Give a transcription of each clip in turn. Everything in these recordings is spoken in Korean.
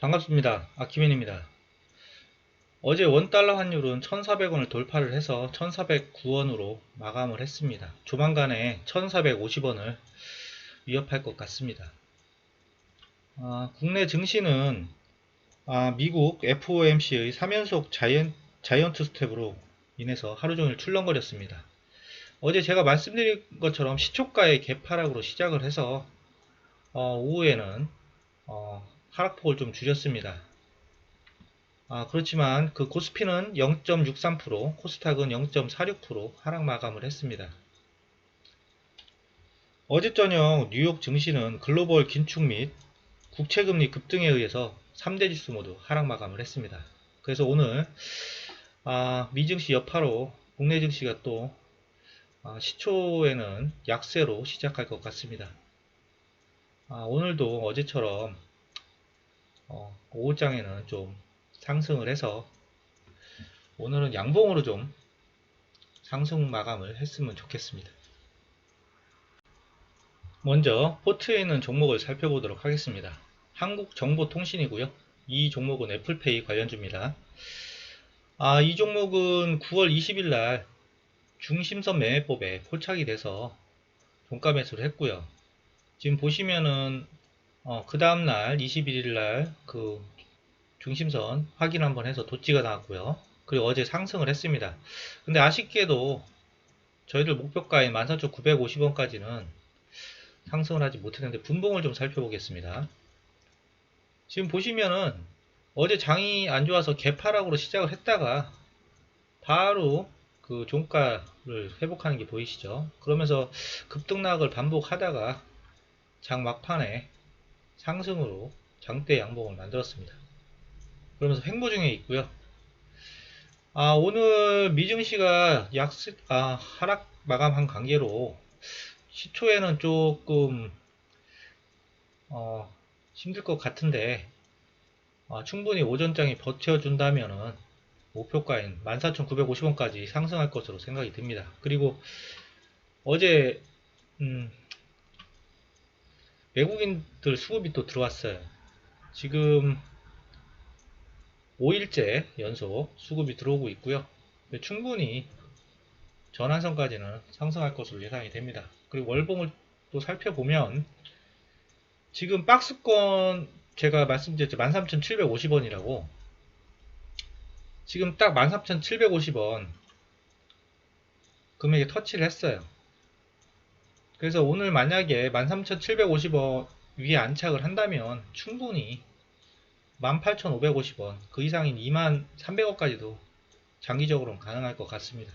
반갑습니다. 아키맨입니다. 어제 원달러 환율은 1,400원을 돌파를 해서 1,409원으로 마감을 했습니다. 조만간에 1,450원을 위협할 것 같습니다. 아, 국내 증시는 아, 미국 FOMC의 3연속 자이언, 자이언트 스텝으로 인해서 하루 종일 출렁거렸습니다. 어제 제가 말씀드린 것처럼 시초가의 개파락으로 시작을 해서 어, 오후에는 어, 하락폭을 좀 줄였습니다. 아, 그렇지만 그 코스피는 0.63%, 코스닥은 0.46% 하락 마감을 했습니다. 어제 저녁 뉴욕 증시는 글로벌 긴축 및 국채금리 급등에 의해서 3대 지수 모두 하락 마감을 했습니다. 그래서 오늘 아, 미증시 여파로 국내 증시가 또 아, 시초에는 약세로 시작할 것 같습니다. 아, 오늘도 어제처럼 어, 오후장에는 좀 상승을 해서 오늘은 양봉으로 좀 상승 마감을 했으면 좋겠습니다. 먼저 포트에 있는 종목을 살펴보도록 하겠습니다. 한국정보통신이고요. 이 종목은 애플페이 관련주입니다. 아, 이 종목은 9월 20일 날 중심선 매매법에 포착이 돼서 종가 매수를 했고요. 지금 보시면은 어, 그 다음날 21일 날 그 중심선 확인 한번 해서 도치가 나왔고요. 그리고 어제 상승을 했습니다. 근데 아쉽게도 저희들 목표가인 13,950원까지는 상승을 하지 못했는데 분봉을 좀 살펴보겠습니다. 지금 보시면은 어제 장이 안 좋아서 개파락으로 시작을 했다가 바로 그 종가를 회복하는 게 보이시죠? 그러면서 급등락을 반복하다가 장 막판에 상승으로 장대 양봉을 만들었습니다. 그러면서 횡보 중에 있고요. 아, 오늘 미증시가 약세, 아, 하락 마감한 관계로 시초에는 조금 어, 힘들 것 같은데 아, 충분히 오전장이 버텨준다면은 목표가인 14,950원까지 상승할 것으로 생각이 듭니다. 그리고 어제 음, 외국인들 수급이 또 들어왔어요. 지금 5일째 연속 수급이 들어오고 있고요. 충분히 전환선까지는 상승할 것으로 예상이 됩니다. 그리고 월봉을 또 살펴보면 지금 박스권 제가 말씀드렸죠. 13,750원이라고 지금 딱 13,750원 금액에 터치를 했어요. 그래서 오늘 만약에 13,750원 위에 안착을 한다면 충분히 18,550원 그 이상인 2,300원까지도 장기적으로는 가능할 것 같습니다.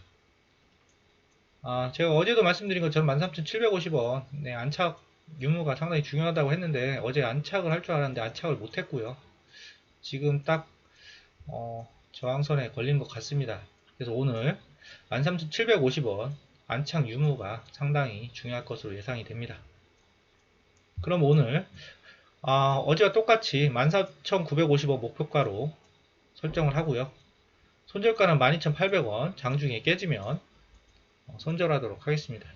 아, 제가 어제도 말씀드린 것처럼 13,750원 네, 안착 유무가 상당히 중요하다고 했는데 어제 안착을 할 줄 알았는데 안착을 못했고요. 지금 딱 어, 저항선에 걸린 것 같습니다. 그래서 오늘 13,750원 안착 유무가 상당히 중요할 것으로 예상이 됩니다. 그럼 오늘 아, 어제와 똑같이 14,950원 목표가로 설정을 하고요. 손절가는 12,800원 장중에 깨지면 어, 손절하도록 하겠습니다.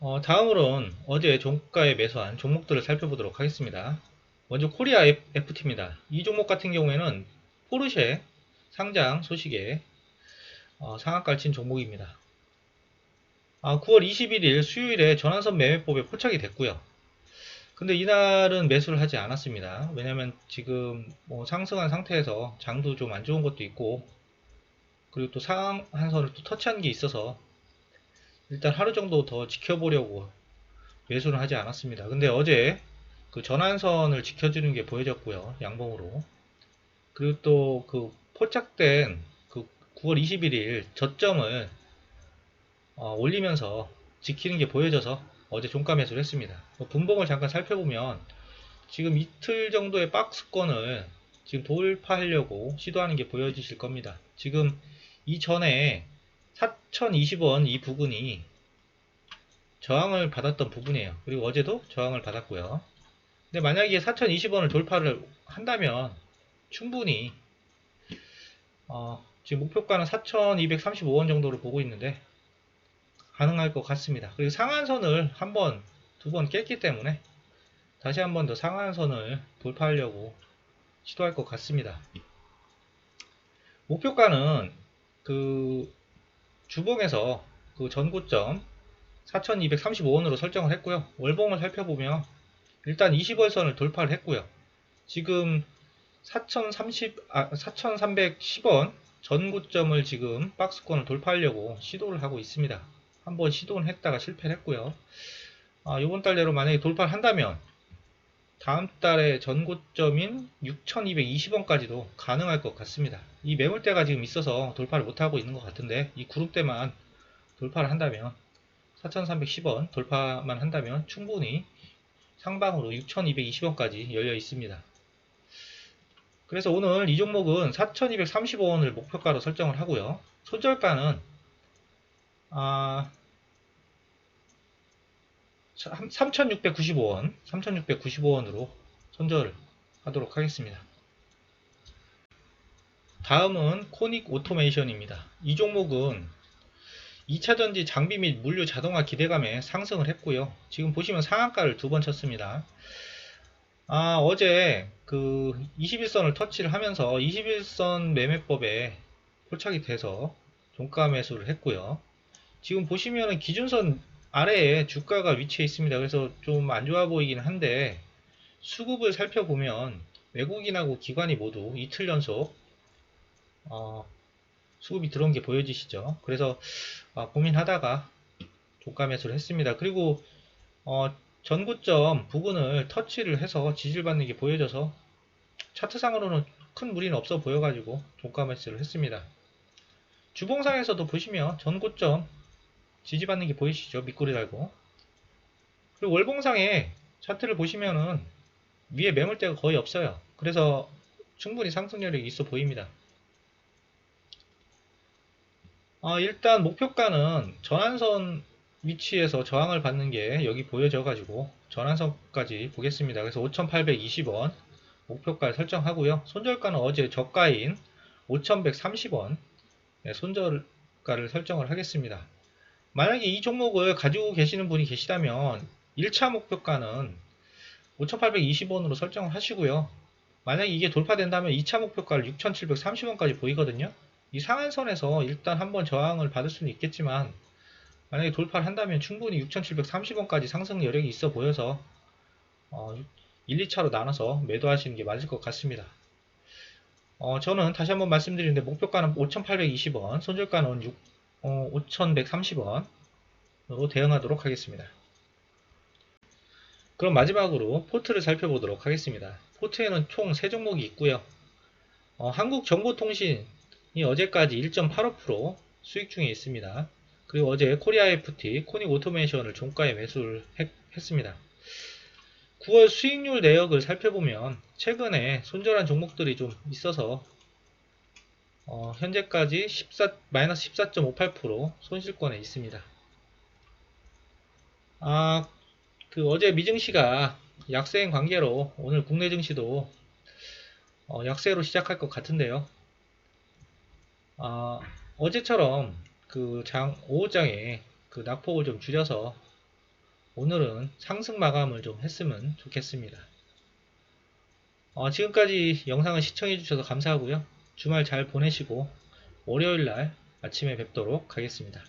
어, 다음으로는 어제 종가에 매수한 종목들을 살펴보도록 하겠습니다. 먼저 코리아 FT입니다. 이 종목 같은 경우에는 포르쉐 상장 소식에 어, 상한가를 친 종목입니다. 아, 9월 21일 수요일에 전환선 매매법에 포착이 됐고요. 근데 이날은 매수를 하지 않았습니다. 왜냐면 지금 뭐 상승한 상태에서 장도 좀 안 좋은 것도 있고 그리고 또 상한선을 또 터치한 게 있어서 일단 하루 정도 더 지켜보려고 매수를 하지 않았습니다. 근데 어제 그 전환선을 지켜주는 게 보여졌고요. 양봉으로. 그리고 또 그 포착된 그 9월 21일 저점을 어, 올리면서 지키는 게 보여져서 어제 종가 매수를 했습니다. 뭐 분봉을 잠깐 살펴보면 지금 이틀 정도의 박스권을 지금 돌파하려고 시도하는 게 보여지실 겁니다. 지금 이전에 4020원 이 부분이 저항을 받았던 부분이에요. 그리고 어제도 저항을 받았고요. 근데 만약에 4020원을 돌파를 한다면 충분히 어, 지금 목표가는 4235원 정도로 보고 있는데 가능할 것 같습니다. 그리고 상한선을 한 번, 두 번 깼기 때문에 다시 한 번 더 상한선을 돌파하려고 시도할 것 같습니다. 목표가는 그 주봉에서 그 전고점 4235원으로 설정을 했고요. 월봉을 살펴보면 일단 20월선을 돌파를 했고요. 지금 4030, 아, 4310원 전고점을 지금 박스권을 돌파하려고 시도를 하고 있습니다. 한번 시도는 했다가 실패를 했고요. 아, 이번 달 내로 만약에 돌파를 한다면 다음 달에 전고점인 6220원까지도 가능할 것 같습니다. 이 매물대가 지금 있어서 돌파를 못하고 있는 것 같은데 이 그룹대만 돌파를 한다면 4310원 돌파만 한다면 충분히 상방으로 6220원까지 열려 있습니다. 그래서 오늘 이 종목은 4235원을 목표가로 설정을 하고요. 손절가는 아 3695원, 3695원으로 손절을 하도록 하겠습니다. 다음은 코닉 오토메이션입니다. 이 종목은 2차전지 장비 및 물류 자동화 기대감에 상승을 했고요. 지금 보시면 상한가를 두 번 쳤습니다. 아, 어제 그 21선을 터치를 하면서 21선 매매법에 포착이 돼서 종가 매수를 했고요. 지금 보시면은 기준선 아래에 주가가 위치해 있습니다. 그래서 좀 안 좋아 보이긴 한데 수급을 살펴보면 외국인하고 기관이 모두 이틀 연속 어, 수급이 들어온 게 보여지시죠? 그래서 아, 고민하다가 종가 매수를 했습니다. 그리고 어, 전고점 부분을 터치를 해서 지지받는 게 보여져서 차트상으로는 큰 무리는 없어 보여가지고 종가 매수를 했습니다. 주봉상에서도 보시면 전고점 지지받는 게 보이시죠? 밑꼬리 달고. 그리고 월봉상에 차트를 보시면은 위에 매물대가 거의 없어요. 그래서 충분히 상승력이 있어 보입니다. 아, 일단 목표가는 전환선 위치에서 저항을 받는 게 여기 보여져 가지고 전환선까지 보겠습니다. 그래서 5,820원 목표가를 설정하고요. 손절가는 어제 저가인 5,130원 손절가를 설정을 하겠습니다. 만약에 이 종목을 가지고 계시는 분이 계시다면 1차 목표가는 5,820원으로 설정을 하시고요. 만약에 이게 돌파된다면 2차 목표가를 6,730원까지 보이거든요. 이 상한선에서 일단 한번 저항을 받을 수는 있겠지만 만약에 돌파를 한다면 충분히 6,730원까지 상승 여력이 있어 보여서 어, 1, 2차로 나눠서 매도하시는 게 맞을 것 같습니다. 어, 저는 다시 한번 말씀드리는데 목표가는 5,820원, 손절가는 6, 어, 5,130원으로 대응하도록 하겠습니다. 그럼 마지막으로 포트를 살펴보도록 하겠습니다. 포트에는 총 3종목이 있고요. 어, 한국정보통신이 어제까지 1.85% 수익 중에 있습니다. 그리고 어제 코리아 FT, 코닉 오토메이션을 종가에 매수를 했, 했습니다. 9월 수익률 내역을 살펴보면 최근에 손절한 종목들이 좀 있어서 어, 현재까지 14, 마이너스 14.58% 손실권에 있습니다. 아, 그 어제 미증시가 약세인 관계로 오늘 국내 증시도 어, 약세로 시작할 것 같은데요. 아, 어제처럼 그 장, 오후장에 그 낙폭을 좀 줄여서 오늘은 상승 마감을 좀 했으면 좋겠습니다. 어, 지금까지 영상을 시청해 주셔서 감사하고요. 주말 잘 보내시고 월요일 날 아침에 뵙도록 하겠습니다.